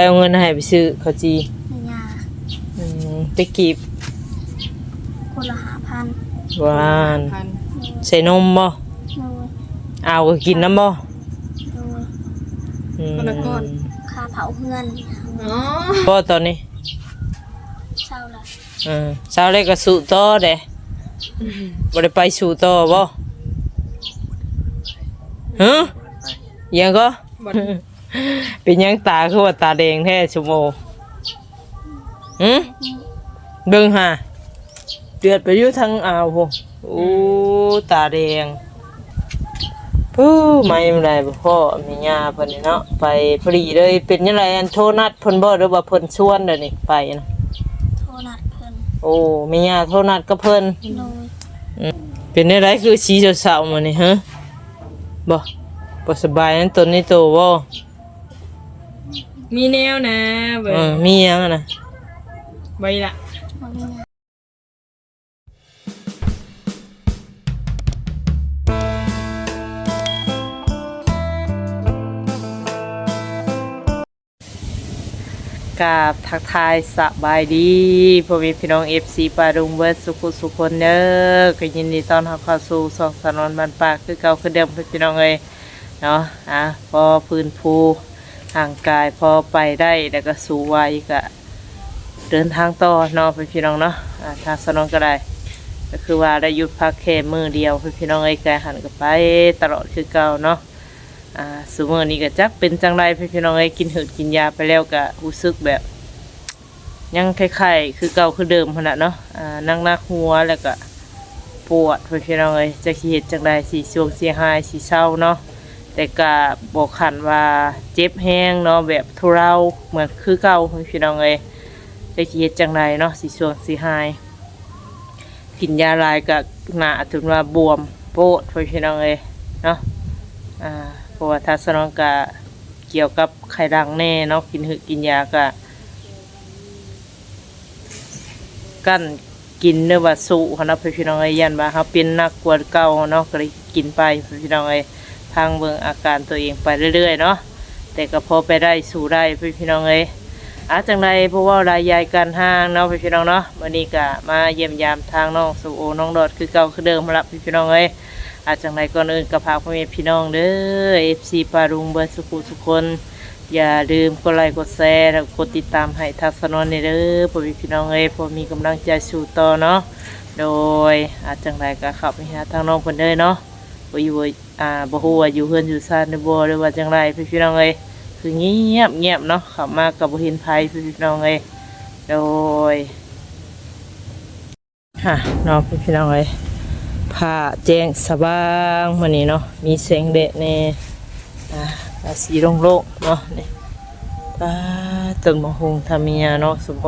เอาเงินให้ไปซื้อข้าวจีในยาอืมไปกีบคนละหาพันหวานพันใส่นมบ่โดยเอาก็กินน้ำบ่โดยอืมค่าเผาเพื่อนอ๋อบ่ตอนนี้เช่าละเออเช้าเลยก็สู่ต่อเด้บ่ได้ไปสู่ต่อบ่ฮะยังก็บัด เป็นหยังตาคือว่าตาแดงแท้ชั่วโมงหืมเบิ่งหาเดือดไปอยู่ทางอ่าวพุ่นโอ้ตาแดงปู้ไม่เป็นไรบ่พ่อมีญาเพิ่นนี่เนาะไปพอดีเลยเป็นยังไงอันโทรนัดเพิ่นบ่หรือว่าเพิ่นชวนเด้อนี่ไปนะโทรนัดเพิ่นโอ้มีญาโทรนัดกับเพิ่นโดยเป็นได้ไรคือสีเศร้าๆมานี่ฮะบ่บ่สบายนั้นตนนี้โตบ่ มีแนวนะเว้ยเออมีหยังอะนะใบละบ่มีงานกราบทักทายสบายดีพ่อแม่พี่น้อง FC ปารุงเบิดสุขุสุขคนเด้อก็ยินดีต้อนรับเข้าสู่สองสนวนบ้านปากคือเก่าคือเดิมพี่น้องเอ้ยเนาะอะพอพื้นภู ห่างกายพอไปได้แล้วก็สู่วัยก็เดินทางต่อเนาะพี่น้องเนาะอะทางสนวนก็ได้ก็คือว่าได้หยุดพักแค่มือเดียวพี่น้องเอ้ยกายหันกับไปตลอดคือเก่าเนาะอ่าสมมตินี้ก็จักเป็นจังไรพี่น้องเอ้กินหืดกินยาไปแล้วก็รู้สึกแบบ ยังคล้ายๆคือเก่าคือเดิมขนาดเนาะอ่านั่งนักหัวแล้วก็ปวดพี่น้องเอ้จะคิดจังไรสีสวงเสียหายสีเศร้าเนาะ แต่ก็บอกขันว่าเจ็บแห้งเนาะแบบทุเราเหมือนคือเก่าพี่น้องเอ้ยจะคิดจังไรเนาะสีสวงสีหาย กินยาลายก็หนาถึงว่าบวมโปดพี่น้องเอ้ยเนาะอ่าเพราะว่าทัศนองกะเกี่ยวกับไข่ดังแน่เนาะกินหึกินยากะกั้นกินเนื้อว่าสุเขานะพี่น้องเอ้ยยันว่าเขาเป็นนักกวดเก่าเนาะก็เลยกินไปพี่น้องเอ้ย ทางเบิงอาการตัวเองไปเรื่อยๆเนาะแต่ก็พอไปได้สู่ได้พี่พี่น้องเอ้ยอาจังไรเพราะว่ารายยายการห้างเนาะพี่พี่น้องเนาะวันนี้ก็มาเยี่ยมยามทางน้องสุโอน้องดอดคือเก่าคือเดิมมาละพี่น้องเอ้ยอาจังไรก่อนอื่นกับพาพ่อแม่พี่น้องเด้อเอฟซีปารุงเบิร์สุขุทุคน อย่าลืมกดไลค์กดแชร์แล้วกดติดตามให้ทักษนนในเด้อพ่อแม่พี่น้องเอ้ยพอมีกำลังใจสู่ต่อเนาะโดยอาจังไรก็ขับไปหาทางน้องคนเด้อเนาะบ่อยู่ว่า อ่าบ่ฮู้ว่าอยู่เฮือนอยู่ซ่านหรือบ่หรือว่าจังไรพี่พี่น้องเอ้ยคือเงียบเงียบเนาะเขับมากับบ่เห็นภัยพี่พี่น้องเอ้ยโดยฮะเนาะพี่พี่น้องเอ้ยผ้าแจ้งสว่างวันนี้เนาะมีแสงแดดแน่อ่าราสีโล่งๆเนาะนี่ตาต้นมะฮุงทามียาเนาะสมโอ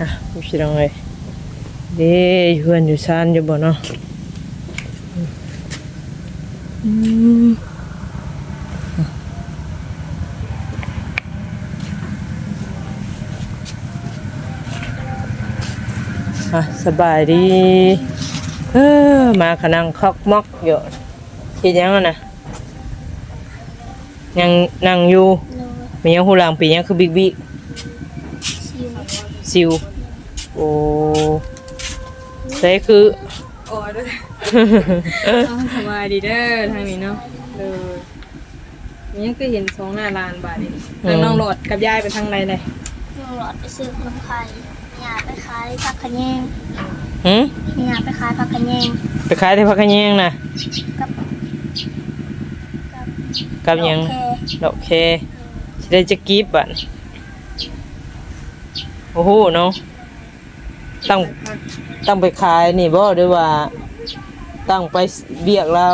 อะพี่ชิลองเลย เด้อยู่เพื่อนอยู่ซานอยู่บ่เนาะอืมอะสบายดีเออมาขนังคอกมอกอยู่คิดยังอะนะยังนั่งอยู่โดยมียังหูหลังปียังคือบิ๊กบิ๊กชิวซิว โอ้ ใช่คือโอ้ยเด้อเอาสบายดีเด้อทางนี้เนาะเด้อนี่ยังคือเห็นสองหน้าลานบาดนี่ทางน้องโหลดกับยายไปทางใดเลยโยงหลอดไปซื้อขนมไข่ยาไปขายผักขะแยงหืมมียาไปขายผักขะแยงไปขายที่พักกันยังนะกับกับหยังดอกแคดอกเคสิได้จะกีบบันโอ้โหเนาะ ตั้งตั้งไปขายนี่บ่หรือว่า ตั้งไปเบียกเรา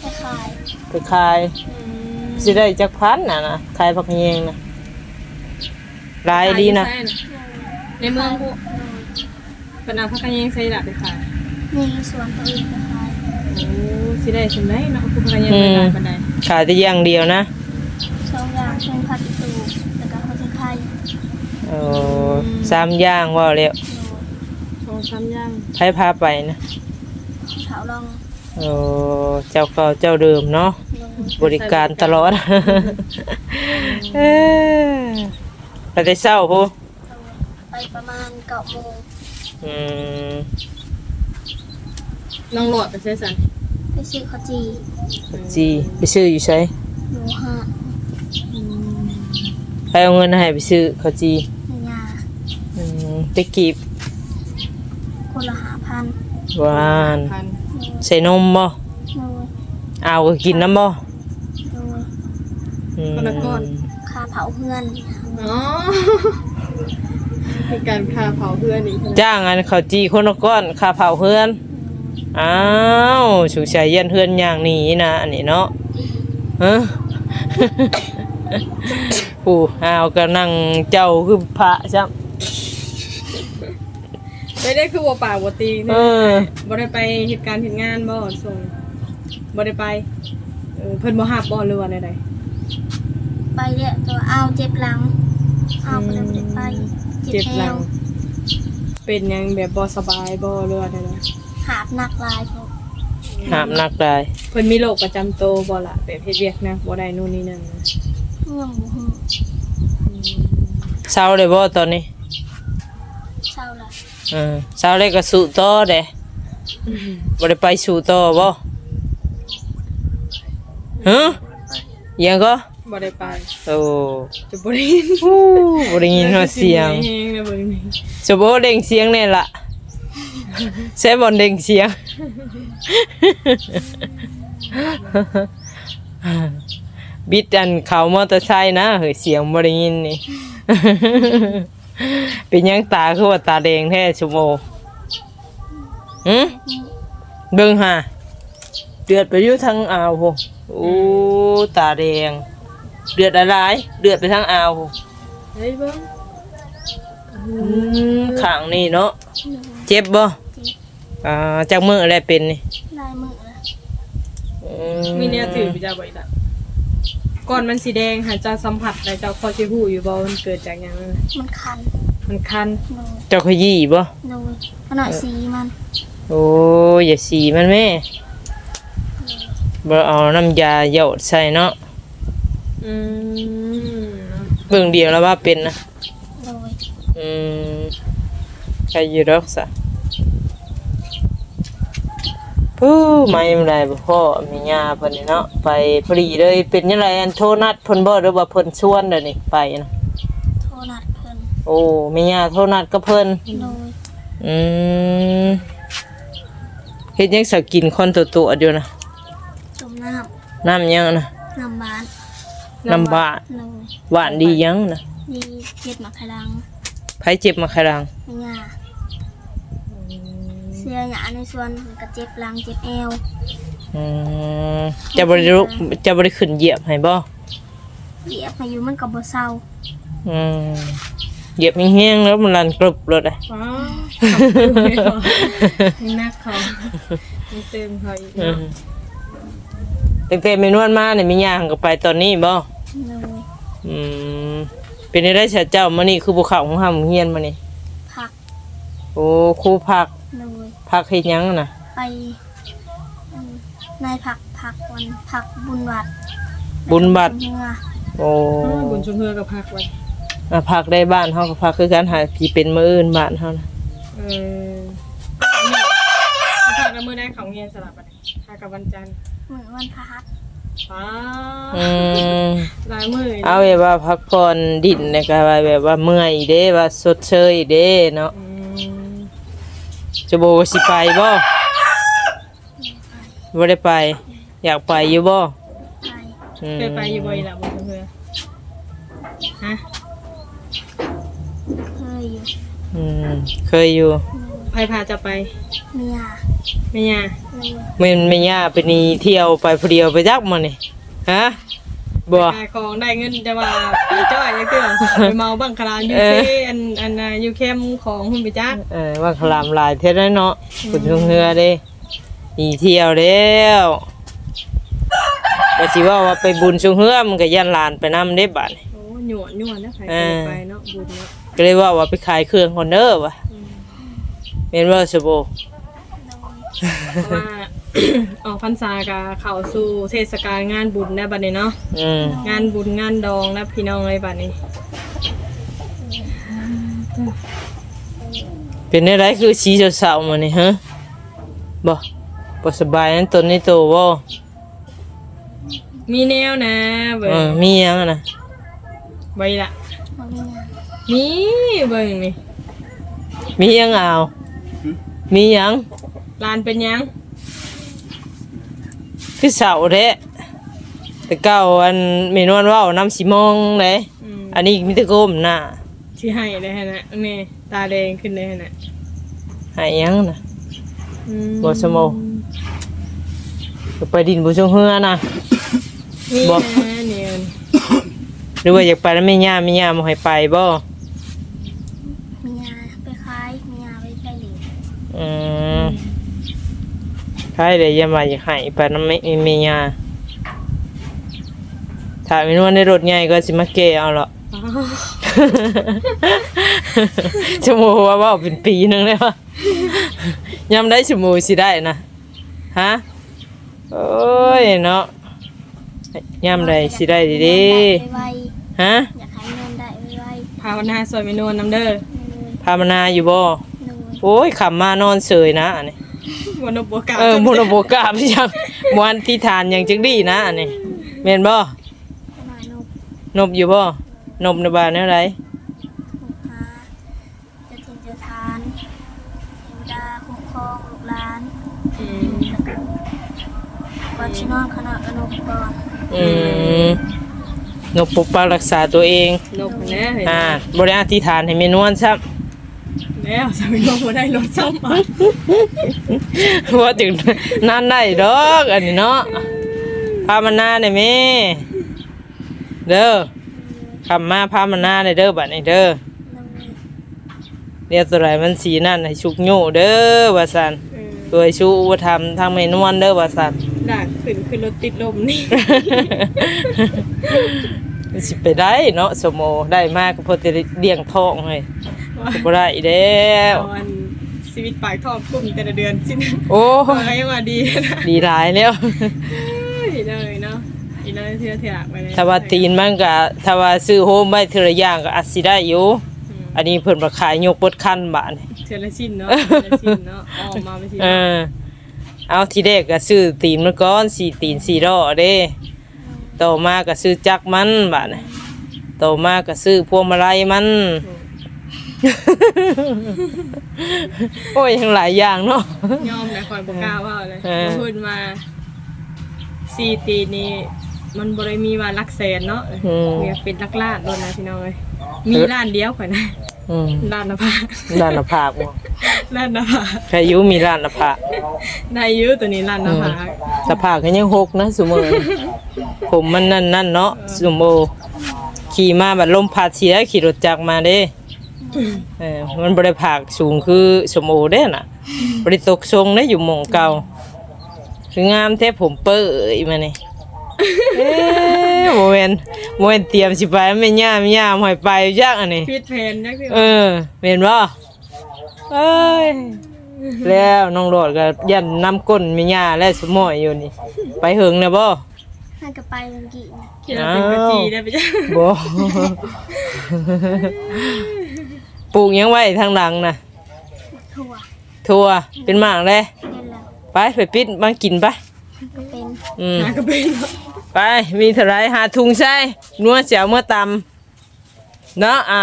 ไปขายไปขายสิได้จักพันน่ะนะขายพักกันยังนะรายดีนะ ในเมืองพวกเป็นเอาพักกันยังใส่ละไปขายมีสวนตัวเองไปขายโอ้สิได้สำได้เนาะคือพักกันยังไปขายปานใดขายแต่อย่างเดียวนะสองอย่างเช่นผักอีตูแล้วก็ข้าวไข่โอ้สามอย่างว่าแล้วส องสามอย่างใช้พาไปนะขาวลองโอ้เจ้าเก่าเจ้าเดิมเนาะลงโบริการตลอดเอ้อไปแต่เช้าพูไปประมาณเก้าโมงอืมน้องหลอดไปใช้สันไปซื้อข้าวจีจีไปซื้ออยู่ใช่หนูห้าไปเอาเงินให้ไปซื้อข้าวจีในยาอืมไปกีบคนละหาพัน หวานพันใส่นมบ่โดยเอาก็กินน้ำบ่โดยอืมค่าเผาเพื่อนอ๋อเป็นการคาเผาเพื่อนอีกจ้างอันข้าวจีคนละก้อนค่าเผาเพื่อนอ้าวสุชายเย็นเพื่อนอย่างนี้นะอันนี้เนาะฮะ ผู้อ้าวก็นั่งเจ้าคือพระจ้ะ ไม่ได้คือว่าป่ากว่าตีเอเนี่ยอ บ่ได้ไปเหตุการณ์เหตุงานบ่ส่งบ่ได้ไปเออเพิ่นบ่ฮับบ่หรือว่าใดไปเนี่ยตัวเอาเจ็บหลังเอาไปเลยไม่ได้ไปๆเจ็เจ็บบแอหลังวเป็นหยังแบบบ่สบายบ่หรือว่าใดหาบหนักหลายพวกหามนักได้ๆเพิ่นมีโรคประจำตัวบ่ล่ะแบบเฮ็ดเวียกนะบ่ได้นู่นนี่นั่นนะยังบ่ฮู้เศร้าเลยบ่ตอนนี้เศร้าละเออเศร้าเลยก็สู้ต่อเด้บ่ได้ไปสู้ต่อบ่ฮะยังก็บ่ได้ไปโอ้จะบ่ได้ยินฮู้บ่ได้ยินว่าเสียงแฮงนะเบิ่งนี่จะบ่เด้งเสียงแน่ล่ะใช่บ่เด้งเสียงบิดอันเขามอเตอร์ไซค์นะเฮ้ยเสียงบ่ได้ยินนี่ เป็นหยังตาคือว่าตาแดงแท้ชั่วโมงหืมเบิ่งหาเดือดไปอยู่ทางอ่าวโหโอ้ตาแดง เดือดอะไรเดือดไปทางอ่าวโหเฮ้ยเบิ่งอืมข้างนี่เนาะเจ็บบ่อ่าจากมืออะไรเป็นนี่ได้มือละอื มีแนวถือไปจ้าบ่อีกล่ะ ก่อนมันสีแดงหาเจ้าสัมผัสได้เจ้าพอสิฮู้อยู่บ่มันเกิดจากหยังนั่นน่ะมันคันมันคันโดยเจ้าขยี้บ่โดยขนาดสีมันโอ้ยอย่าสีมันแม่บ่เอาน้ำยาเหยาดใส่เนาะอืมเบิ่งเดียวแล้วว่าเป็นนะโดยอืมใครอยู่ดอกซะ ผู้ไม่เป็นไรบ่พ่อมีญาเพิ่นนี่เนาะไปพอดีเลยเป็นยังไงอันโทรนัดเพิ่นบ่หรือว่าเพิ่นชวนเด้อนี่ไปนะโทรนัดเพิ่นโอ้มีญาโทรนัดกับเพิ่นโดยอืมเฮ็ดยังสักกินคนตัวตัวๆอยู่นะจุ่มน้น้ำยังนะำน้ำบานน้ำบาดโดยหวานดียังนะดีเจ็ดหมักขลังไผเจ็บมาครังไม่ยา เสื้อหยาในส่วนมันก็เจ็บหลังเจ็บเอวอืมจะบ่ได้ลุกจะบ่ได้ขึ้นเหยียบให้บ่เหยียบมาอยู่มันก็บ่เศร้าอืมเหยียบแห้งๆแล้วมันลันกรุบรถอะว้าวขอบคุณเลยค่ะยังนักเขายังเติมเขาอีกอืเนาะมตั้งแต่เมนวดมาเนี่ยมีย่างก็ไปตอนนี้บ่โดยอืมเป็นได้เสียเจ้ามื้อนี้คือบ่เข้าของห้ามเฮียนมื้อนี้ผักโอ้ครูพัก โดยพักเฮ็ดหยังน่ะ ไปอืมนายผักผักวันผักบุญวัดบุญบัตรเมื่อโอ้อ๋อบุญชุมเพื่อกับพักไว้มาพักได้บ้านเฮาก็พักคือกันหาพี่เป็นมื้ออื่นบ้านเฮานะเออเนี่ยพักแล้วมื้อได้เขาเงียนสลับไปพักกับวันจันทร์เหมือนวันพระหัสว้าอืมลายมือเอาแบบว่าพักผ่อนดินเนี่ยก็ว่าแบบว่าเมื่อยเด้ว่าสดเชยเด้เนาะอืม จะโบสิไปบ่บ่ได้ไป อยากไปอยู่บ่ไปอืมเคยไปอยู่บ่อยละบุญชุมเพื่อฮะเคยอยู่อืมเคยอยู่ใครพาจะไปเมียไม่ยาเลยมันไม่ย่าไปนี่เที่ยวไปผู้เดียวไปจักมานี่ฮะ บ่ ขายของได้เงินจะว่าไปจ้อยยังเกือไปเมาบังคลานยูเออซีอันอันน่ะยูเข้มของหุ่นไปจักเออว่าคลามหลายเท่านั้นเนาะคุณชงเฮือเด้หนีเที่ยวแล้วก็สิว่าว่าไปบุญชงเฮือมันก็ยันหลานไปนำได้บัดนี้โอ้หยวนหยวนนะใครเออไปเนาะบุญเนาะก็เลยว่าว่าไปขายเครื่องคอนเด้อว่ะแม่นว่าสโบเพราะว่า ออกพรรษาก็เข้าสู่เทศกาลงานบุญได้บัดนี้เนาะอืมงานบุญงานดองนะพี่น้องเลยบัดนี้เป็นอะไรคือสีเศร้าๆมานี่ฮะบ่บ่สบายนั่นตนนี่โตบ่มีแนวนะเบิ่เอองมีหยังอะนะไว้ละบ่มีหยังมีเบิ่งนี่มีหยังเอา มีหยังลานเป็นหยัง คือเสาแท้แต่เก่าอันเมนวนเว้าน้ำสีมองเลยอืมอันนี้มีแต่ก้มหน้าที่ให้ได้ฮะนะนี่ตาแดงขึ้นได้ฮะนะหายยังนะ อืบ่สมอง ไปดินบุชงเฮือนะมีบ่ นะเนี่ยหรือว่าอยากไปแล้วไม่ย่าไม่ย่ามาให้ไปบ่ มียาไปคล้ายมียาไปไปเหลว อืม ใช่เลยอย่ามาอยากให้ไปน้ำไม่ไม่ย่าถ้าไม่นวนในรถใหญ่ก็สิมาเกะเอาหรอกอ้าวชั่วโมงว่าว่าเป็นปีหนึงเลยวะยำได้ชั่วโมงสิได้นะฮะโอ้ยเนาะยำได้สิได้ดีดีไวฮะๆอยากให้เงินได้ไวภาวนาสวยเมนูน้ำเด้อๆเลยพามนาอยู่บ่เลยโอ้ยขำมานอนเสยนะอันนี้ วันนบกาเออมุนโบกราบยังมวนที่ทานยังจังดีนะอันนี้เมนบ่ประมาณนกนบอยู่บ่นบในบ้านแนวไรหกหาจะถึงจะทานเทวดาคุ้มครองลูกหลานอืมก่อนชินอนขณะกนกก่อนอืมนบปกปักรักษาตัวเองนกแน่เห็นอ่าบริอธิษฐานให้เมนวนซับ แล้วสามีนกมาได้รถซ้ำมาว่าถึงนั่นได้ดอกอันนี้เนาะพามานาได้แม่เด้อคำมาพามานาได้เด้อบัดนี้เด้อเลยเรียกตัวไรมันสีนั่นให้ชุกโยเด้อว่าสันเออโดยชูอุปธรรมทางเมนวนเด้อว่าสันด่างขึ้นขึ้นรถติดลมนี่สิไปได้เนาะสมโมได้มากก็พอจะเลี้ยงท้องให้ก็ บ่ได้แล้วตอนชีวิตปากทองกลุ่มแต่ละเดือนสินะโอ้ขอให้ว่าดีนะดีหลายแล้วดีเลยเนาะอีเลยเทื่อเทื่อไปเลยถ้าว่าตีนมันก็ถ้าว่าซื้อโฮมไว้เทอละอย่างก็อาจสิได้อยู่อืมอันนี้เพิ่นมาขายยกบดคันบาทนี่เทื่อละชิ้นเนาะเทื่อละชิ้นเนาะออกมาไม่ใช่เออเอาทีแรกก็ซื้อตีนมันก่อนสี่ตีนสี่ดอกเด้ต่อมาก็ซื้อจักรมันบาทนี่ต่อมาก็ซื้อพวงมาลัยมัน โอ้ยยังหลายอย่างเนาะ ยอมนะคอยบอกกล้าว่าเลยเออ พูดมาสี่ตีนี่มันบริมีว่าลักแสนเนาะอืมเนี่ยเป็นลักลาดโดนนะพี่น้องเลยมีร้านเดียวข่อยนะอืมร้านนภาร้านละภาคบ่ร้านนภาใครอยุมีร้านละภาคได้อยื้อตัวนี้ร้านนภาสภาพก็ยังหกนะสุมือผมมันนั่นนั่นเนาะสุโมขี่มาบัดลมพัดเสียขี่รถจักรมาเด้ เออมันบริภาคสูงคือสมโอเด้น่ะบริตกทรงได้อยู่หมองเก่าคืองามแท้ผมเป้ยมานี่เอ๊ะโมเมนโมเมนเตรียมสิไปไม่ย่ามย่ามหอยไปยากอันนี้พิดเพนนะคือเออเห็นบ่เอ้ยแล้วน้องโดดก็ยันน้ำก้นมีหญ้าและสมอยอยู่นี่ ไปเหิงนะบ่ ให้กับไปเมื่อกี้นี่คิดว่าเป็นกะจีได้ไปจ้ะบ่ ปลูกหยังไว้ทางหลังนะถั่วทั่วเป็นหมากเลยเล่นแล้วไปไปปิดมากินไปก็เป็นอืม หากระเป็นเนาะไปมีเท่าไรหาถุงใส่นัวเสียวเมื่อตำเนาะเอา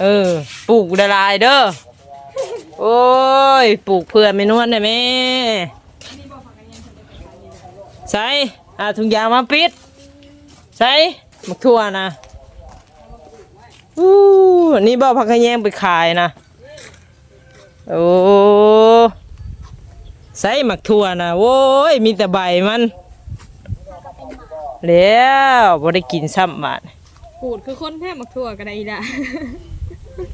เออปลูกละลายเด้อโอ้ยปลูกเพื่อไม่นวดได้ไหมใส่ อาถุงยางมาปิด ใส่มักทั่วนะอู้นี่บ่พักกระแยงไปขายนะ โอ้ใส่หมักทั่วนะโว้ยมีแต่ใบมันแล้วบ่ได้กินซ้ำบาดปูดคือคนแท้มักทั่วก็ได้อีด่ะ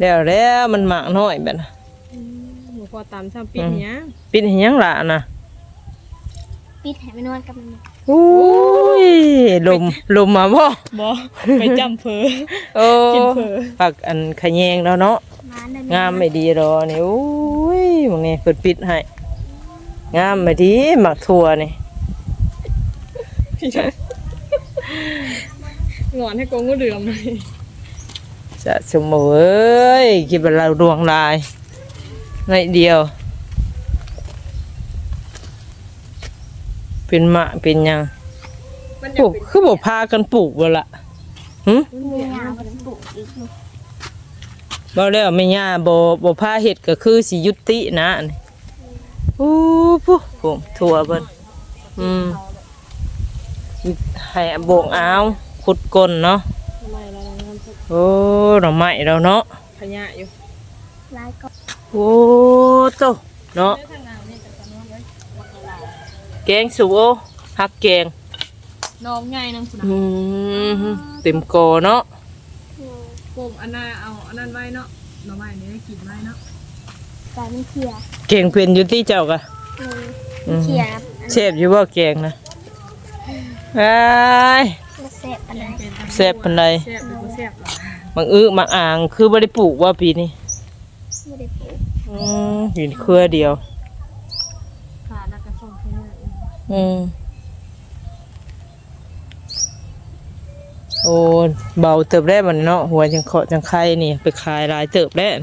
แล้วแล้วมันหมากน้อยแบบน่ะหมูพอตามชามปิดเนี้ยปิดให้หยังล่ะน่ะปิดให้ไปนอนกับมัน อุ้ยลมลมมาบ่บ่ไปจำเพอโอ้กินเผลอผักอันขะแยงแล้วเนาะร้านได้งามไม่ดีรอนี่อุ้ยมึงนี่เปิดปิดให้งามไปดีหมักถั่วนี่พี่ชายงอนให้กงก็เดือมเลยจะสมเอ้ยคิดว่าเราดวงลายในเดียว เป็นมะเป็นหยังมันปลูกคือบ่พากันปลูกบ่ล่ะหึมีหยาบ่ได้ปลูกอีกอยู่บ่แล้วแม่ย่าบ่บ่พาเฮ็ดก็คือสิยุตินะนี่อู้ปุ๊ผมถั่วเบิ่นอืมให้โบ่งอ้าวขุดก้นเนาะไม่แล้วนะครับโอ้ดอกไม้แล้วเนาะ ขยะอยู่ลายก็โอ้โตเนาะทางน้ำนี่จะกันว่าไว้วัดลาว แกงสุโอฮักแกงน้องไงนังคุณอืมเต็มโกเนาะปมอันน่าเอาอันนั้นไว้เนาะหน่อไม้นี่ได้กินไว้เนาะกลายเป็นเขียแกงเพิ่นอยู่ที่เจ้ากะเอออืมเขียเชฟอยู่บ่แกงนะไอ้ยบ่แซ่บปานใดแซ่บปานใดแซ่บหรือบ่แซ่บล่ะมังอึมังอ่างคือบ่ได้ปลูกว่าปีนี้บ่ได้ปลูกอืมอยู่เครือเดียว ขาดแล้วก็ส่งขยะ อีกอืมโอ้เบาเติบได้บัดนี้เนาะหัวจังเคาะจังไข่นี่ ไปขายหลายเติบได้เออ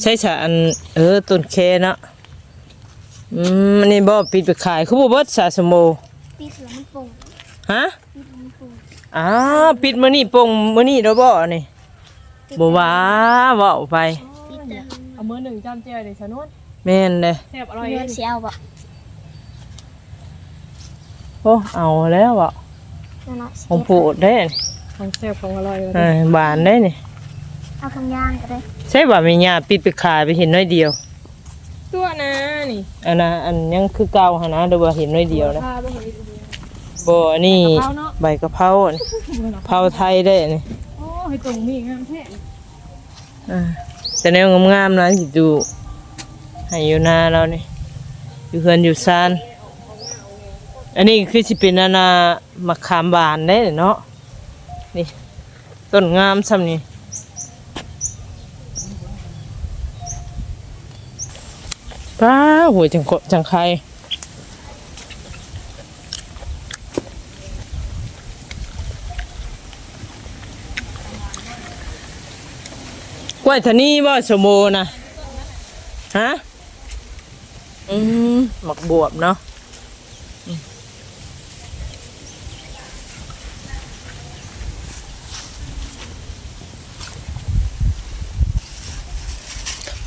ใช่ฉะอันเออต้นแคเนาะอืมอันนี้บ่ปิดไปขายคือบ่เบิดสาสมโมปีเสือมันปลูกฮะปีมันปลูกอ้าวปิดมื้อนี้ปงมื้อนี้แล้วบ่นี่บ่ว่าเว้าไป ปีเตอร์เอามือหนึ่งจำเจียวเลยสนุนแม่นเด้แซ่บอร่อยเลือดเสียวบ่ โอ้เอาแล้วบ่นั่นน่ะของโปรดได้นี่ของแซ่บของอร่อยเลยเออบานได้นี่เอาทางย่างก็ได้ใช่ว่าแม่ย่าปิดไปขายไปเห็นน้อยเดียว ตัวนะนี่อันน่ะอันยังคือเก่าหั่นนะเดี๋ยวว่าเห็นน้อยเดียวนะพาไปเห็นอีกเดียวบ่อันนี้กะเพราเนาะใบกะเพราอันนี้เผาไทยได้นี่โอ้ให้ตรงมีงามแท้อ่าแต่แนวงามๆนะสิดูให้อยู่หน้าเรานี่อยู่เฮือนอยู่ซาน อันนี้คือสิเป็นอันน่ะมะขามบานได้เนาะนี่ต้นงามซ้ำนี่ป้าหัวจังโกจังไคกล้วยทานี่บ่าสมโมนะฮะ อืมหมักบวบเนาะ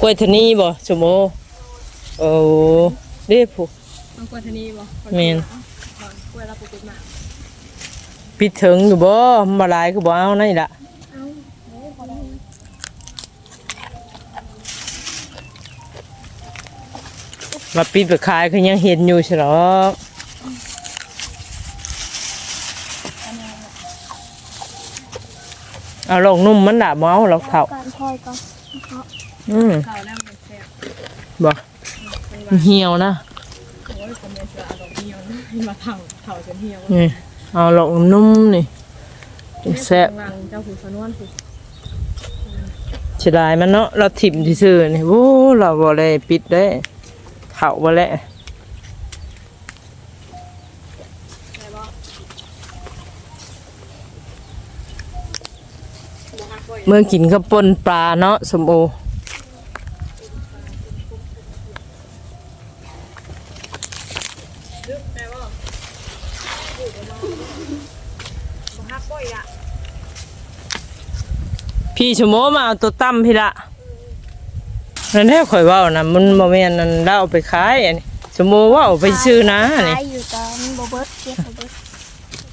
ล้วยทานี่บ่สมโมโอ้เด้ผู้เอากวนทนีบ่แม่นกล้วยรับปุ๊บมาปิดถึงอยู่บ่มาหลายคือบ่เอานั่นล่ะเอาเดี๋ยวพอได้มาปิดไปขายคือยังเห็นอยู่ใช่หรอกเอาลงนุ่มมันด่าเมาหรอกเถ่าก่ อนพอยก่อนเพราะอืมข้าวแล้วมันแซ่บบ่เหี่ยวนะโอ้ยผมเนี่ยจะเอาดอกเหี่ยวนะให้มาเถ่าเถ่าจนเหี่ยวนี่เอาลงนุ่มนี่จังแซ่บวางเจ้าผู้สนวนผู้เสียดายมันเนาะเราถิ่มซื่อๆนี่โอ้เราบ่ได้ปิดได้เถ่าบ่แล้วได้บ่บ่ฮักบ่อยเมื่อกินกับป่นปลาเนาะสมโอ ลึกได้บ่บ่ฮักบ่อยอะ พี่ชะโมมาเอาตัวตั้มพี่ละนั่นแท้ข่อยเว้านะมันบ่แม่นนั่นเราเอาไปขายอันนี้ชะโมเว้าไปซื้อนะนี่ขายอยู่ตอนบ่เบิดเก็บบ่เบิด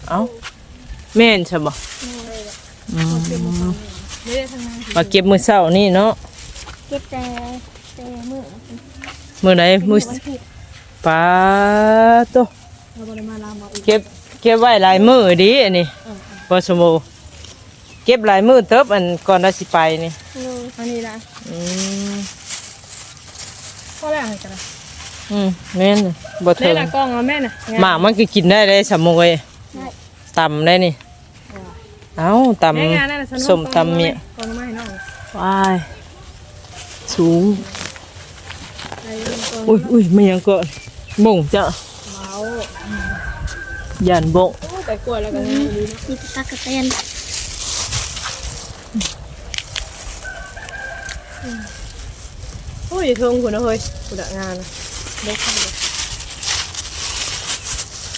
เอ้าแม่นใช่บ่นี่เลยอืมไม่ได้ทางนั้นมาเก็บมื้อเช้านี่เนาะเก็บแต่แต่มื้อมื้อใดมื้อวันผิดปลาโตเราบ่ได้มาลามมาอีกเก็บเก็บไว้หลายมื้อดีอันนี้เออบ่สมโอ เก็บหลายมื้อเติบอันก่อนเราสิไปนี่นี่อันนี้นะอืมก็แล้วให้กันนะอืมแม่นน่ะบ่เล่ถึนงละกล้องเอาแม่น่ะหมากมันก็กินได้เลยสามโมงเอ้ยได้ ตำได้นี่ เอ้าตแม่งานนั่นน่ะำส้มตำเมียกล้องมาให้น้องว้ายสูง ไอ้กล้องอุ้ยอุ้ยไม่ยังก่อนบุ่งเจ้าเมายันบุ่งโอ้แต่กลัวแล้วก็ง่ายดีเนาะมีตะกะเตน อ้ยอย่าเทิงคุณนะเฮ้ยคุณอะงานเด็กเลย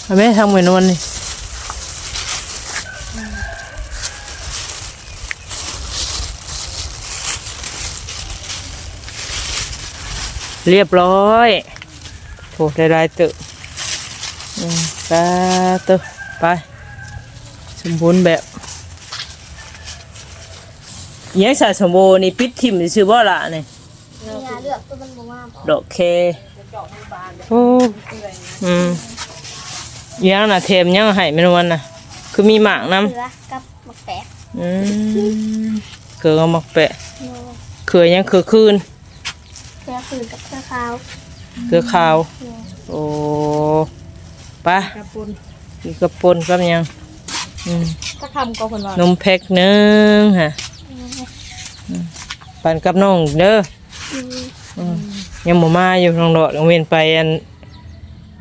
เอาไหมทางเมนูนี่เรียบร้อยโถได้ได้ตึอืมตาตึไป สมบูรณ์แบบยังใส่สมบูรณ์นี่ปิดทิมซื้อบ่ล่ะนี่ อย่าเลือกตัวมันบ่ว่าบ่ดอกเคโอ้อืมอิหยังน่ะเทมยังให้แม่นวันน่ะ คือมีหมากนำเกลือกับมะแปะอืมเกลือเอามาแปะโนเขือยังเขือคืนเกลือคืนกับเกลือขาวเกลือขาวโนโอ้ไปะกระปุนอีกกระปนกับหยังอืมก็ทำก็คนว่านมแพ็คหนึงฮะปั่นกับน้องเด้ออืมอืม ยังบ่มาอยู่น้องดอกน้องเวนไปอัน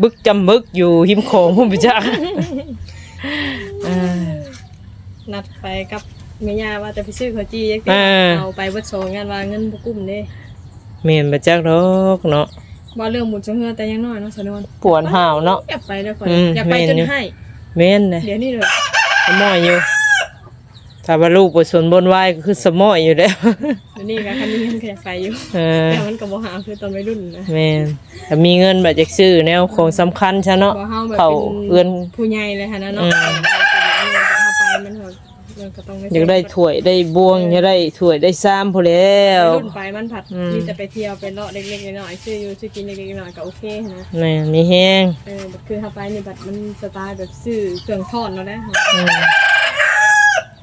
บึกจำบึกอยู่หิมโขงพุ่นไปจ้าอ่านัดไปกับเมียาว่าจะไปซื้อข้าวจียักเออเอาไปเบิดโซงานว่าเงินบ่กุ้มเด้เมียนไปจักดอกเนาะบ่เรื่องหมุนจังเฮือแต่ยังน้อยเนาะสะนวนปวดห่าวเนาะอย่าไปเลยคนอืมอย่าไปแม่นจนอยู่ให้เม่นเลยเดี๋ยวนี้เลยสมอยอยู่ ถ้าว่าลูกไปสวนบนไหวก็คือสมอยอยู่แล้วเดี๋ยวนี้ก็คันนี้เงินก็อยากไปอยู่เออแต่มันก็บ่หาคือตอนวัยรุ่นนะ แม่นถ้ามีเงินแบบจะซื้อแนวของสำคัญใช่เนาะบ่เฮาแบบเขาเป็นเอื้อน ผู้ใหญ่เลยค่ะนะเนาะอืม เอาไปมันก็มันก็ต้องอยากได้ถ้วยได้บวงอยากได้ถ้วยได้ซ้ำพอแล้ววัยรุ่นไปมันผัดอืม มีแต่ไปเที่ยวไปเลาะเล็กๆน้อยๆซื้ออยู่ซื้อกินเล็กๆน้อยๆก็โอเคนะแม่นมีแห้งเออแบบคือถ้าไปนี่บัดมันสไตล์แบบซื้อเครื่องทอดเนาะนะอืม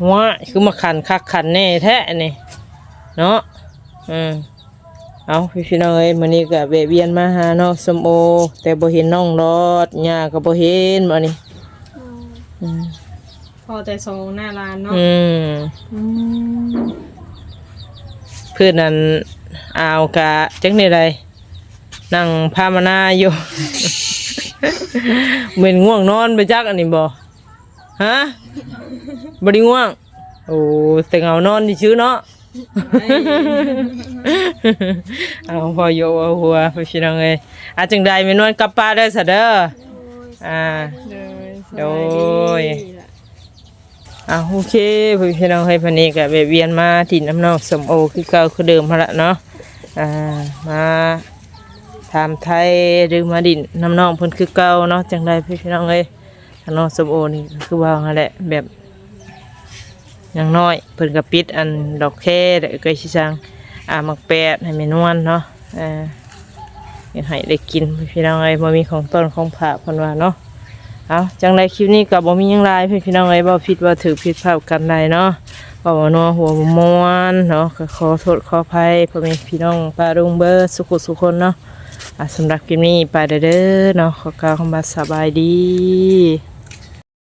ว้าคือมาขันคักขันแน่แท้นี่เนาะอืมเอาพี่พี่น้องเอ้ยมื้อนี้ก็แวะเวียนมาหาน้องสมโอ แต่บ่เห็นน้องรอดย่าก็บ่เห็นมื้อนี้โนอืมพอใจซองหน้าร้านเนาะอืมอืมเพื่อนนั้นอาวกะจังได๋ใดนั่งพามานาอยู่ เหมือนง่วงนอนไปจักอันนี้บ่ ฮะบ่ด้ง่วง โอ้แต่เงานอนดิชื่อเนาะเอาพอโยเอาหัวพี่น้องเอ้ยอาจังใดแม่นวลกลับป้าได้ซะเด้ออ่าโดยอะโอเคพี่น้องให้พันนี้กับเวียนมาที่น้ำนองสมโอคือเก่าคือเดิมพนละเนาะอ่ามาถามไทยหรือมาดินน้ำนองพิ่นคือเก่าเนาะจังใดพี่น้องเอ้ย น้องสมโอนี่คือว่าหั่นแหละแบบอย่างน้อยเพิ่นก็ปิดอันดอกแค่แต่ก็สิสั่งอ่ามักแปดให้แม่นวลเนาะอ่ายากให้ได้กินพี่น้องเอ้ยบ่มีของต้นของผากเพิ่นว่าเนาะเอาจังไรคลิปนี้กับบ่มีหยังไรพี่พี่น้องไอ้ยบ่ผิดว่าถือผิดพลาดกันใดเนาะบ่ว่านัวหัวบ่ม่วนเนาะก็ขอโทษขออภัยพ่อแม่พี่น้องป้าลุงเบอร์สุขสุขคนเนาะอะสำหรับคลิปนี้ไปเด้อเนาะขอกล่าวคำว่าสบายดี